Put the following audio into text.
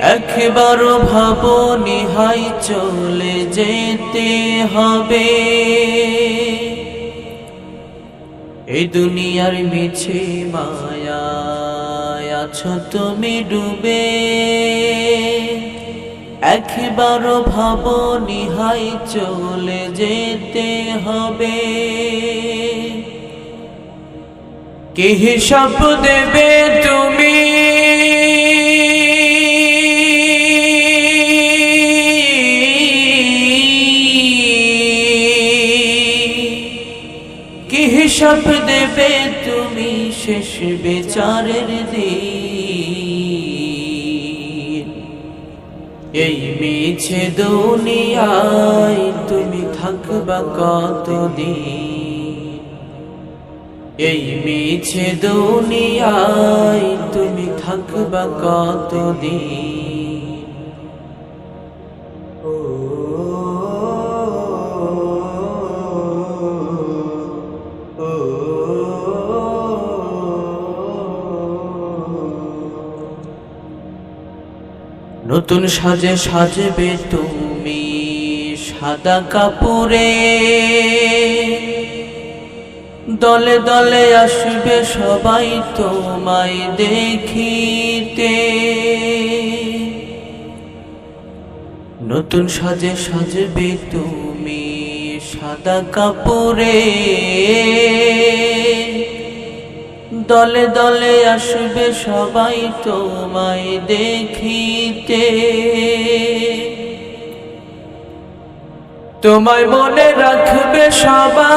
একবার ভাবো নিহাই চলে যেতে হবে। এই দুনিয়ার মিছে মায়া আছো তুমি ডুবে। একবার ভাবো নিহাই চলে যেতে হবে। কি হিসাব দেবে তুমি? হিসাব দেবে তুমি শেষ বিচারের দিন। এই মিছে দুনিয়ায় তুমি থাকবা কতদিন? এই মিছে দুনিয়ায় তুমি থাকবা কতদিন? নতুন সাজে সাজবে তুমি সাদা কাপড়ে। দলে দলে আসবে সবাই তোমায় দেখিতে। নতুন সাজে সাজবে তুমি সাদা কাপড়ে। দলে দলে আসবে সবাই তোমায় দেখিতে। তোমায় মনে রাখবে সবাই।